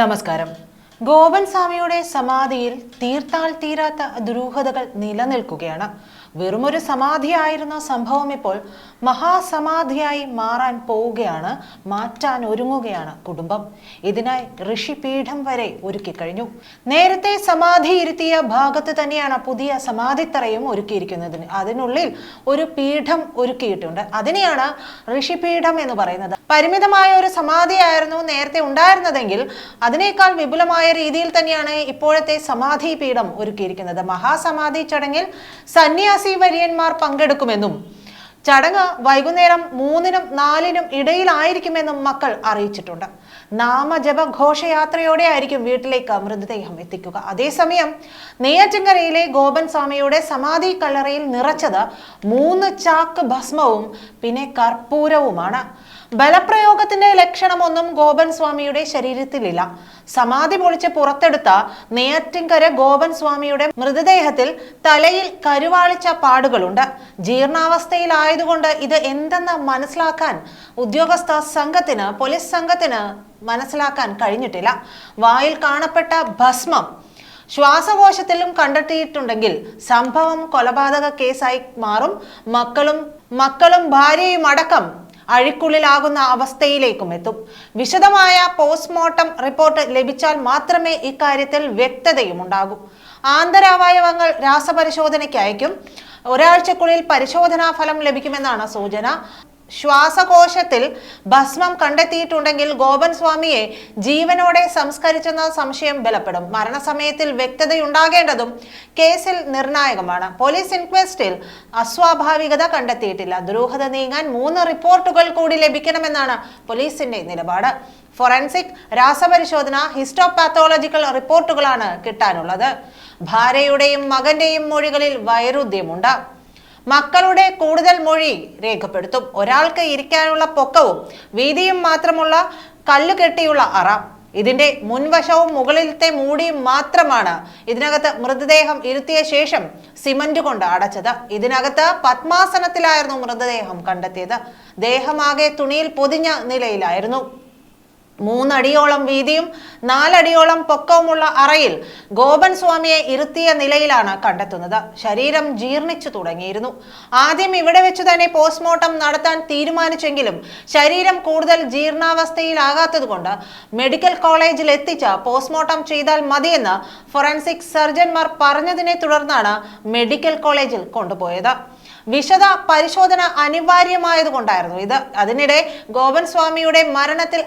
നമസ്കാരം. ഗോപൻ സ്വാമിയുടെ സമാധിയിൽ തീർത്താൽ തീരാത്ത ദുരൂഹതകൾ നിലനിൽക്കുകയാണ്. വെറുമൊരു സമാധിയായിരുന്ന സംഭവം ഇപ്പോൾ മഹാസമാധിയായി മാറാൻ പോവുകയാണ് മാറ്റാൻ ഒരുങ്ങുകയാണ് കുടുംബം. ഇതിനായി ഋഷിപീഠം വരെ ഒരുക്കിക്കഴിഞ്ഞു നേരത്തെ സമാധി ഇരുത്തിയ ഭാഗത്ത് തന്നെയാണ് പുതിയ സമാധിത്തറയും ഒരുക്കിയിരിക്കുന്നത് അതിനുള്ളിൽ ഒരു പീഠം ഒരുക്കിയിട്ടുണ്ട്. അതിനെയാണ് ഋഷിപീഠം എന്ന് പറയുന്നത്. പരിമിതമായ ഒരു സമാധിയായിരുന്നു നേരത്തെ ഉണ്ടായിരുന്നതെങ്കിൽ അതിനേക്കാൾ വിപുലമായ രീതിയിൽ തന്നെയാണ് ഇപ്പോഴത്തെ സമാധി പീഠം ഒരുക്കിയിരിക്കുന്നത്. മഹാസമാധി ചടങ്ങിൽ സന്യാസി വര്യന്മാർ പങ്കെടുക്കുമെന്നും ചടങ്ങ് വൈകുന്നേരം മൂന്നിനും നാലിനും ഇടയിലായിരിക്കുമെന്നും മക്കൾ അറിയിച്ചിട്ടുണ്ട്. നാമജപ ഘോഷയാത്രയോടെ ആയിരിക്കും വീട്ടിലേക്ക് മൃതദേഹം എത്തിക്കുക. അതേസമയം നെയ്യാറ്റിങ്കരയിലെ ഗോപൻ സ്വാമിയുടെ സമാധി കല്ലറയിൽ നിറച്ചത് മൂന്ന് ചാക്ക് ഭസ്മവും പിന്നെ കർപ്പൂരവുമാണ്. ബലപ്രയോഗത്തിന്റെ ലക്ഷണമൊന്നും ഗോപൻ സ്വാമിയുടെ ശരീരത്തിലില്ല. സമാധി പൊളിച്ച് പുറത്തെടുത്ത നെയ്യാറ്റിൻകര ഗോപൻ സ്വാമിയുടെ മൃതദേഹത്തിൽ തലയിൽ കരുവാളിച്ച പാടുകളുണ്ട്. ജീർണാവസ്ഥയിലായതുകൊണ്ട് ഇത് എന്തെന്ന് മനസ്സിലാക്കാൻ ഉദ്യോഗസ്ഥ സംഘത്തിന് പോലീസ് സംഘത്തിന് മനസ്സിലാക്കാൻ കഴിഞ്ഞിട്ടില്ല. വായിൽ കാണപ്പെട്ട ഭസ്മം ശ്വാസകോശത്തിലും കണ്ടെത്തിയിട്ടുണ്ടെങ്കിൽ സംഭവം കൊലപാതക കേസായി മാറും. മക്കളും മക്കളും ഭാര്യയും അടക്കം അഴിക്കുള്ളിലാകുന്ന അവസ്ഥയിലേക്കും എത്തും. വിശദമായ പോസ്റ്റ്മോർട്ടം റിപ്പോർട്ട് ലഭിച്ചാൽ മാത്രമേ ഇക്കാര്യത്തിൽ വ്യക്തതയും ഉണ്ടാകൂ. ആന്തരാവയവങ്ങൾ രാസപരിശോധനയ്ക്ക് അയക്കും ഒരാഴ്ചക്കുള്ളിൽ പരിശോധനാ ഫലം ലഭിക്കുമെന്നാണ് സൂചന. ശ്വാസകോശത്തിൽ ഭസ്മം കണ്ടെത്തിയിട്ടുണ്ടെങ്കിൽ ഗോപൻ സ്വാമിയെ ജീവനോടെ സംസ്കരിച്ചെന്ന സംശയം ബലപ്പെടും. മരണസമയത്തിൽ വ്യക്തതയുണ്ടാകേണ്ടതും കേസിൽ നിർണായകമാണ്. പോലീസ് ഇൻക്വസ്റ്റിൽ അസ്വാഭാവികത കണ്ടെത്തിയിട്ടില്ല. ദുരൂഹത നീങ്ങാൻ മൂന്ന് റിപ്പോർട്ടുകൾ കൂടി ലഭിക്കണമെന്നാണ് പോലീസിന്റെ നിലപാട്. ഫോറൻസിക് രാസപരിശോധന ഹിസ്റ്റോപാത്തോളജിക്കൽ റിപ്പോർട്ടുകളാണ് കിട്ടാനുള്ളത്. ഭാര്യയുടെയും മകന്റെയും മൊഴികളിൽ വൈരുദ്ധ്യമുണ്ട്. മക്കളുടെ കൂടുതൽ മൊഴി രേഖപ്പെടുത്തും. ഒരാൾക്ക് ഇരിക്കാനുള്ള പൊക്കവും വീതിയും മാത്രമുള്ള കല്ലുകെട്ടിയുള്ള അറ. ഇതിന്റെ മുൻവശവും മുകളിലത്തെ മൂടിയും മാത്രമാണ് ഇതിനകത്ത് മൃതദേഹം ഇരുത്തിയ ശേഷം സിമന്റ് കൊണ്ട് അടച്ചത്. ഇതിനകത്ത് പത്മാസനത്തിലായിരുന്നു മൃതദേഹം കണ്ടെത്തിയത്. ദേഹമാകെ തുണിയിൽ പൊതിഞ്ഞ നിലയിലായിരുന്നു. മൂന്നടിയോളം വീതിയും നാലടിയോളം പൊക്കവുമുള്ള അറയിൽ ഗോപൻ സ്വാമിയെ ഇരുത്തിയ നിലയിലാണ് കണ്ടെത്തുന്നത്. ശരീരം ജീർണിച്ചു തുടങ്ങിയിരുന്നു. ആദ്യം ഇവിടെ വെച്ച് തന്നെ പോസ്റ്റ്മോർട്ടം നടത്താൻ തീരുമാനിച്ചെങ്കിലും ശരീരം കൂടുതൽ ജീർണാവസ്ഥയിലാകാത്തതുകൊണ്ട് മെഡിക്കൽ കോളേജിൽ എത്തിച്ച് പോസ്റ്റ്മോർട്ടം ചെയ്താൽ മതിയെന്ന് ഫോറൻസിക് സർജൻമാർ പറഞ്ഞതിനെ തുടർന്നാണ് മെഡിക്കൽ കോളേജിൽ കൊണ്ടുപോയത്. വിശദ പരിശോധന അനിവാര്യമായതുകൊണ്ടായിരുന്നു ഇത്. അതിനിടെ ഗോപൻ സ്വാമിയുടെ മരണത്തിൽ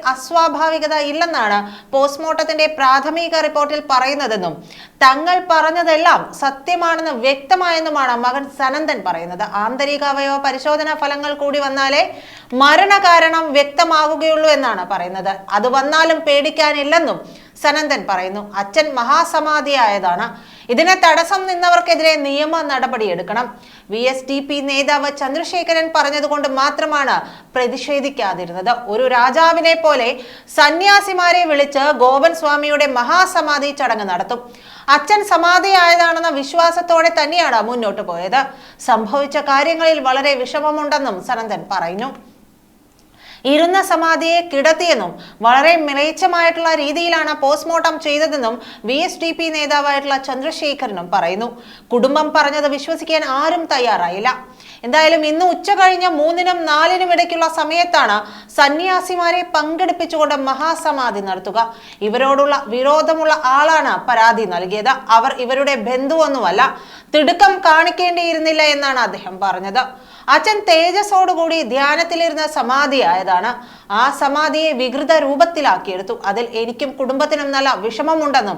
അസ്വാഭാവികത ഇല്ലെന്നാണ് പോസ്റ്റ്മോർട്ടത്തിന്റെ പ്രാഥമിക റിപ്പോർട്ടിൽ പറയുന്നതെന്നും തങ്ങൾ പറഞ്ഞതെല്ലാം സത്യമാണെന്ന് വ്യക്തമായെന്നുമാണ് മകൻ സനന്ദൻ പറയുന്നത്. ആന്തരികാവയവ പരിശോധനാ ഫലങ്ങൾ കൂടി വന്നാലേ മരണകാരണം വ്യക്തമാവുകയുള്ളൂ എന്നാണ് പറയുന്നത്. അത് വന്നാലും പേടിക്കാനില്ലെന്നും സനന്ദൻ പറയുന്നു. അച്ഛൻ മഹാസമാധിയായതാണ്. ഇതിനെ തടസ്സം നിന്നവർക്കെതിരെ നിയമ നടപടിയെടുക്കണം വി എസ് ഡി പി നേതാവ് ചന്ദ്രശേഖരൻ പറഞ്ഞതുകൊണ്ട് മാത്രമാണ് പ്രതിഷേധിക്കാതിരുന്നത്. ഒരു രാജാവിനെ പോലെ സന്യാസിമാരെ വിളിച്ച് ഗോപൻ സ്വാമിയുടെ മഹാസമാധി ചടങ്ങ് നടത്തും. അച്ഛൻ സമാധിയായതാണെന്ന വിശ്വാസത്തോടെ തന്നെയാണ് മുന്നോട്ട് പോയത്. സംഭവിച്ച കാര്യങ്ങളിൽ വളരെ വിഷമമുണ്ടെന്നും സനന്ദൻ പറയുന്നു. ഇരുന്ന സമാധിയെ കിടത്തിയെന്നും വളരെ മികച്ചമായിട്ടുള്ള രീതിയിലാണ് പോസ്റ്റ്മോർട്ടം ചെയ്തതെന്നും വി എസ് ഡി പി നേതാവായിട്ടുള്ള ചന്ദ്രശേഖരനും പറയുന്നു. കുടുംബം പറഞ്ഞത് വിശ്വസിക്കാൻ ആരും തയ്യാറായില്ല. എന്തായാലും ഇന്ന് ഉച്ച കഴിഞ്ഞ മൂന്നിനും നാലിനും ഇടയ്ക്കുള്ള സമയത്താണ് സന്യാസിമാരെ പങ്കെടുപ്പിച്ചുകൊണ്ട് മഹാസമാധി നടത്തുക. ഇവരോടുള്ള വിരോധമുള്ള ആളാണ് പരാതി നൽകിയത്. അവർ ഇവരുടെ ബന്ധുവൊന്നുമല്ല തിടുക്കം കാണിക്കേണ്ടിയിരുന്നില്ല എന്നാണ് അദ്ദേഹം പറഞ്ഞത്. അച്ഛൻ തേജസ്സോടുകൂടി ധ്യാനത്തിലിരുന്ന സമാധിയായതാണ് ആ സമാധിയെ വികൃത രൂപത്തിലാക്കിയെടുത്തു. അതിൽ എനിക്കും കുടുംബത്തിനും നല്ല വിഷമമുണ്ടെന്നും.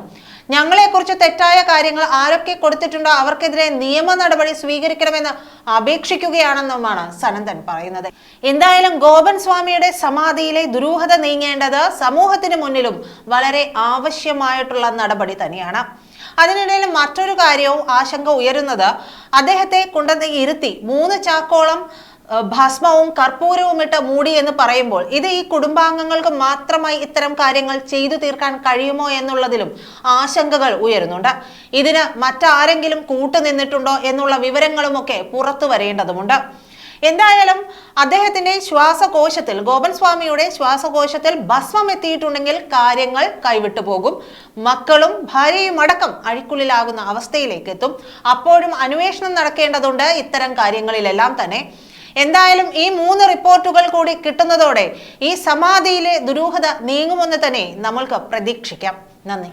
ഞങ്ങളെക്കുറിച്ച് തെറ്റായ കാര്യങ്ങൾ ആരൊക്കെ കൊടുത്തിട്ടുണ്ടോ അവർക്കെതിരെ നിയമ നടപടി സ്വീകരിക്കണമെന്ന് അപേക്ഷിക്കുകയാണെന്നുമാണ് സനന്ദൻ പറയുന്നത്. എന്തായാലും ഗോപൻ സ്വാമിയുടെ സമാധിയിലെ ദുരൂഹത നീങ്ങേണ്ടത് സമൂഹത്തിന് മുന്നിലും വളരെ ആവശ്യമായിട്ടുള്ള നടപടി തന്നെയാണ്. അതിനിടയിൽ മറ്റൊരു കാര്യവും ആശങ്ക ഉയരുന്നത്. അദ്ദേഹത്തെ കൊണ്ടുവന്ന് ഇരുത്തി മൂന്ന് ചാക്കോളം ഭസ്മവും കർപ്പൂരവും ഇട്ട് മൂടി എന്ന് പറയുമ്പോൾ ഇത് ഈ കുടുംബാംഗങ്ങൾക്ക് മാത്രമായി ഇത്തരം കാര്യങ്ങൾ ചെയ്തു തീർക്കാൻ കഴിയുമോ എന്നുള്ളതിലും ആശങ്കകൾ ഉയരുന്നുണ്ട്. ഇതിന് മറ്റാരെങ്കിലും കൂട്ടുനിന്നിട്ടുണ്ടോ എന്നുള്ള വിവരങ്ങളുമൊക്കെ പുറത്തു വരേണ്ടതുണ്ട് എന്തായാലും അദ്ദേഹത്തിന്റെ ശ്വാസകോശത്തിൽ ഗോപൻ സ്വാമിയുടെ ശ്വാസകോശത്തിൽ ഭസ്മം എത്തിയിട്ടുണ്ടെങ്കിൽ കാര്യങ്ങൾ കൈവിട്ടു പോകും. മക്കളും ഭാര്യയും അടക്കം അഴിക്കുള്ളിലാകുന്ന അവസ്ഥയിലേക്ക് എത്തും. അപ്പോഴും അന്വേഷണം നടക്കേണ്ടതുണ്ട് ഇത്തരം കാര്യങ്ങളിലെല്ലാം തന്നെ. എന്തായാലും ഈ മൂന്ന് റിപ്പോർട്ടുകൾ കൂടി കിട്ടുന്നതോടെ ഈ സമാധിയിലെ ദുരൂഹത നീങ്ങുമെന്ന് തന്നെ നമ്മൾക്ക് പ്രതീക്ഷിക്കാം. നന്ദി.